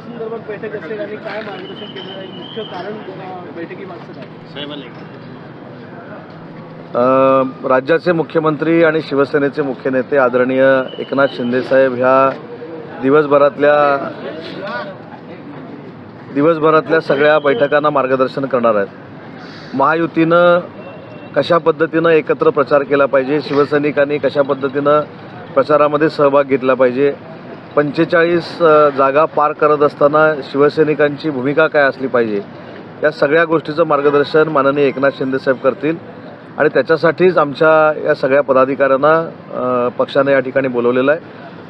संदर्भात बैठक असेल आणि काय मार्गदर्शन केलं जाईल मुख्य कारण बैठकीमागचं काय? राज्याचे मुख्यमंत्री आणि शिवसेनेचे मुख्य नेते आदरणीय एकनाथ शिंदेसाहेब ह्या दिवसभरातल्या दिवसभरातल्या सगळ्या बैठकांना मार्गदर्शन करणार आहेत. महायुतीनं कशा पद्धतीनं एकत्र प्रचार केला पाहिजे? शिवसैनिकांनी कशा पद्धतीनं प्रचारामध्ये सहभाग घेतला पाहिजे? पंचेचाळीस जागा पार करत असताना शिवसैनिकांची भूमिका काय असली पाहिजे? या सगळ्या गोष्टीचं मार्गदर्शन माननीय एकनाथ शिंदेसाहेब करतील. आणि त्याच्यासाठीच आमच्या या सगळ्या पदाधिकाऱ्यांना पक्षाने या ठिकाणी बोलवलेलं आहे.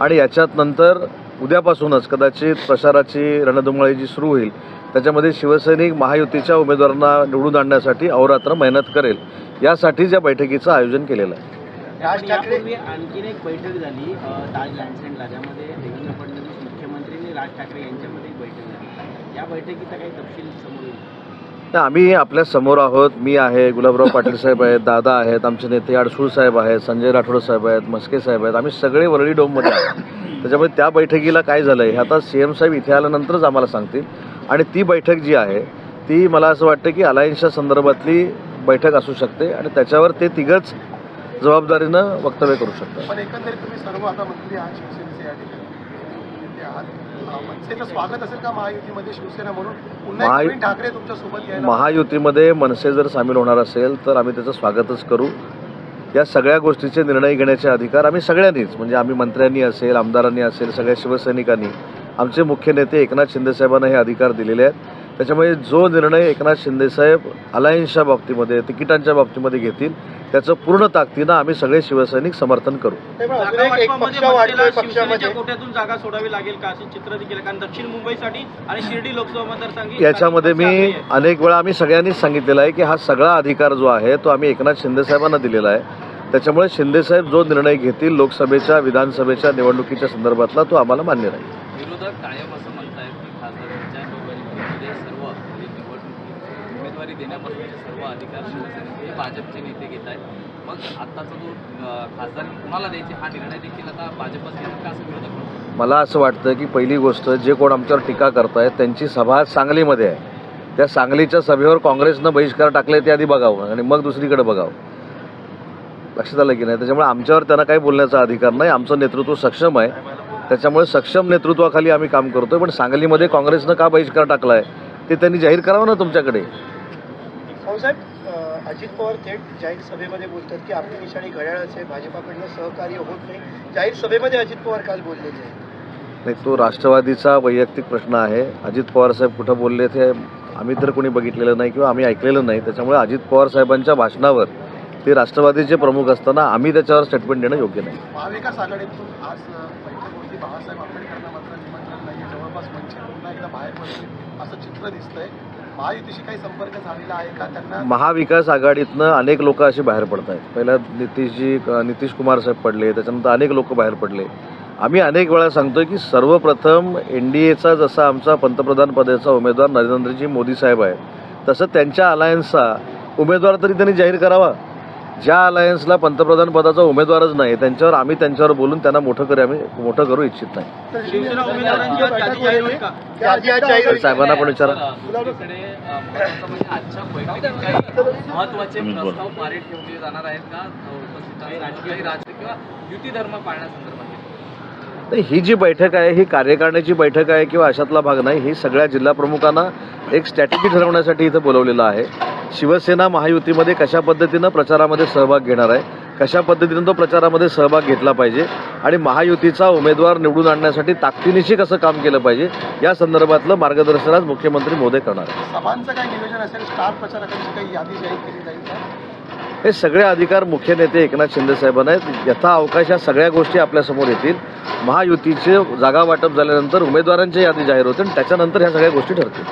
आणि याच्यात नंतर उद्यापासूनच कदाचित प्रचाराची रणधुमाळी जी सुरू होईल. त्याच्यामध्ये शिवसैनिक महायुतीच्या उमेदवारांना निवडून आणण्यासाठी अहोरात्र मेहनत करेल. यासाठीच या बैठकीचं आयोजन केलेलं आहे. आणखीन एक बैठक झाली राज ठाकरे यांच्यामध्ये एक बैठक झाली. या बैठकीचा काही तपशील समोर येईल. तर आम्ही आपल्यासमोर आहोत. मी आहे गुलाबराव पाटील साहेब आहेत दादा आहेत आमचे नेते अडसूळ साहेब आहेत संजय राठोड साहेब आहेत मस्के साहेब आहेत. आम्ही सगळे वरळी डोममध्ये आहोत. त्याच्यामुळे त्या बैठकीला काय झालं आहे हे आता सी एम साहेब इथे आल्यानंतरच आम्हाला सांगतील. आणि ती बैठक जी आहे ती मला असं वाटतं की अलायन्सच्या संदर्भातली बैठक असू शकते आणि त्याच्यावर ते तिघंच जबाबदारीनं वक्तव्य करू शकतात. मनसेचं स्वागत असेल का महायुतीमध्ये शिवसेना म्हणून? पुन्हा एक महायु- नवीन ठाकरे तुमच्यासोबत यायला महायुतीमध्ये मनसे जर सामील होणार असेल तर आम्ही त्याचं स्वागतच करू. या सगळ्या गोष्टीचे निर्णय घेण्याचे अधिकार आम्ही सगळ्यांनीच म्हणजे आम्ही मंत्र्यांनी असेल आमदारांनी असेल सगळ्या शिवसैनिकांनी आमचे मुख्य नेते एकनाथ शिंदेसाहेबांना हे अधिकार दिलेले आहेत. त्याच्यामुळे जो निर्णय एकनाथ शिंदेसाहेब अलायन्सच्या बाबतीमध्ये तिकिटांच्या बाबतीमध्ये घेतील त्याचं पूर्ण ताकदीनं आम्ही सगळे शिवसैनिक समर्थन करू. जागा वाटपामध्ये मनसेला शिवसेनेच्या कोट्यातून जागा सोडावी लागेल का? असे चित्र देखील आहे. कारण दक्षिण मुंबईसाठी आणि शिर्डी लोकसभा मतदारसंघ याच्यामध्ये मी अनेक वेळा आम्ही सगळ्यांनीच सांगितलेलं आहे की हा सगळा अधिकार जो आहे तो आम्ही एकनाथ शिंदेसाहेबांना दिलेला आहे. त्याच्यामुळे शिंदेसाहेब जो निर्णय घेतील लोकसभेच्या विधानसभेच्या निवडणुकीच्या संदर्भातला तो आम्हाला मान्य राहील विरोधक कायम असं म्हणतायत की खासदारांच्या निवडणुकीमध्ये सर्व म्हणजे निवडणुकीत उमेदवारी देण्यापासूनचे सर्व अधिकार शिवसेनेचे भाजपचे नेते घेत आहेत. मग आत्ताचा जो खासदार कुणाला द्यायचे? हा निर्णय देखील आता भाजपच घेणार. का असं विरोधक मला असं वाटतं की पहिली गोष्ट जे कोण आमच्यावर टीका करतायत त्यांची सभा सांगलीमध्ये आहे. त्या सांगलीच्या सभेवर काँग्रेसनं बहिष्कार टाकले ते आधी बघावं आणि मग दुसरीकडे बघावं. लक्षात आलं की नाही? त्याच्यामुळे आमच्यावर त्यांना काही बोलण्याचा अधिकार नाही. आमचं नेतृत्व सक्षम आहे. त्याच्यामुळे सक्षम नेतृत्वाखाली आम्ही काम करतोय. पण सांगलीमध्ये काँग्रेसनं का बहिष्कार टाकला आहे ते त्यांनी जाहीर करावं ना तुमच्याकडे? भाऊसाहेब अजित पवार थेट जाहीर सभेमध्ये बोलतात की आपली निशाणी घड्याळच आहे भाजपाकडनं सहकार्य होत नाही. जाहीर सभेमध्ये अजित पवार काल बोललेले नाही तो राष्ट्रवादीचा वैयक्तिक प्रश्न आहे. अजित पवार साहेब कुठं बोलले ते आम्ही तर कोणी बघितलेलं नाही किंवा आम्ही ऐकलेलं नाही. त्याच्यामुळे अजित पवार साहेबांच्या भाषणावर ते राष्ट्रवादीचे प्रमुख असताना आम्ही त्याच्यावर स्टेटमेंट देणं योग्य नाही. महाविकास आघाडीतून आज अं, बैठक होती बाळासाहेब आंबेडकरांना मात्र निमंत्रण नाही जवळपास वंचित पुन्हा एकदा बाहेर पडतील असं चित्र दिसतंय. महायुतीशी काही संपर्क झालेला आहे का? त्यांना महाविकास आघाडीतनं अनेक लोक असे बाहेर पडत आहेत पहिला नितीशजी नितीश कुमार साहेब पडले त्याच्यानंतर अनेक लोक बाहेर पडले. आम्ही अनेक वेळा सांगतोय की सर्वप्रथम एन डी एचा जसा आमचा पंतप्रधान पदाचा उमेदवार नरेंद्रजी मोदी साहेब आहे तसं त्यांच्या अलायन्सचा उमेदवार तरी त्यांनी जाहीर करावा. ज्या अलायन्सला पंतप्रधान पदाचा उमेदवारच नाही त्यांच्यावर आम्ही त्यांच्यावर बोलून त्यांना मोठं करू आम्ही मोठं करू इच्छित नाही. साहेबांना पण विचारा. तर नाही ही जी बैठक आहे ही कार्यकारिणीची बैठक आहे किंवा अशातला भाग नाही ही सगळ्या जिल्हा प्रमुखांना एक स्ट्रॅटेजी ठरवण्यासाठी इथं बोलवलेलं आहे. शिवसेना महायुतीमध्ये कशा पद्धतीनं प्रचारामध्ये सहभाग घेणार आहे कशा पद्धतीनं तो प्रचारामध्ये सहभाग घेतला पाहिजे आणि महायुतीचा उमेदवार निवडून आणण्यासाठी ताकदीनिशी कसं काम केलं पाहिजे या संदर्भातलं मार्गदर्शन आज मुख्यमंत्री मोदी करणार आहे हे सगळे अधिकार मुख्य नेते एकनाथ शिंदे साहेबांना आहेत. यथा अवकाश या सगळ्या गोष्टी आपल्यासमोर येतील. महायुतीचे जागा वाटप झाल्यानंतर उमेदवारांची यादी जाहीर होते आणि त्याच्यानंतर ह्या सगळ्या गोष्टी ठरतील.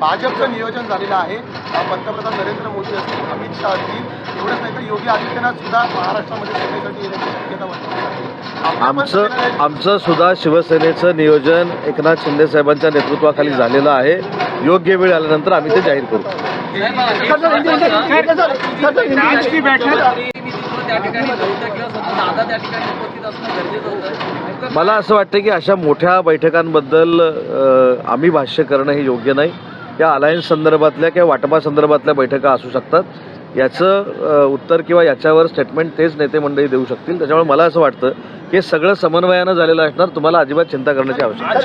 भाजपचा नियोजन झालेलं आहे. पंतप्रधान नरेंद्र मोदी असतील अमित शहा असतील एवढंच नाही तर योगी आदित्यनाथ सुद्धा महाराष्ट्रामध्ये आमचं आमचं सुद्धा शिवसेनेचं नियोजन एकनाथ शिंदे साहेबांच्या नेतृत्वाखाली झालेलं आहे. योग्य वेळ आल्यानंतर आम्ही ते जाहीर करू साहेब, एक महत्त्वाचं- राजकीय बैठक- प्रतिनिधित्व त्या ठिकाणी नव्हतं किंवा स्वतः दादा त्या ठिकाणी उपस्थित असणं गरजेचं होतं मला असं वाटतं की अशा मोठ्या बैठकांबद्दल आम्ही भाष्य करणं हे योग्य नाही. या अलायन्स संदर्भातल्या किंवा वाटपासंदर्भातल्या बैठका असू शकतात. याचं उत्तर किंवा याच्यावर स्टेटमेंट तेच नेते मंडळी देऊ शकतील. त्याच्यामुळे मला असं वाटतं की हे सगळं समन्वयानं झालेलं असणार. तुम्हाला अजिबात चिंता करण्याची आवश्यकता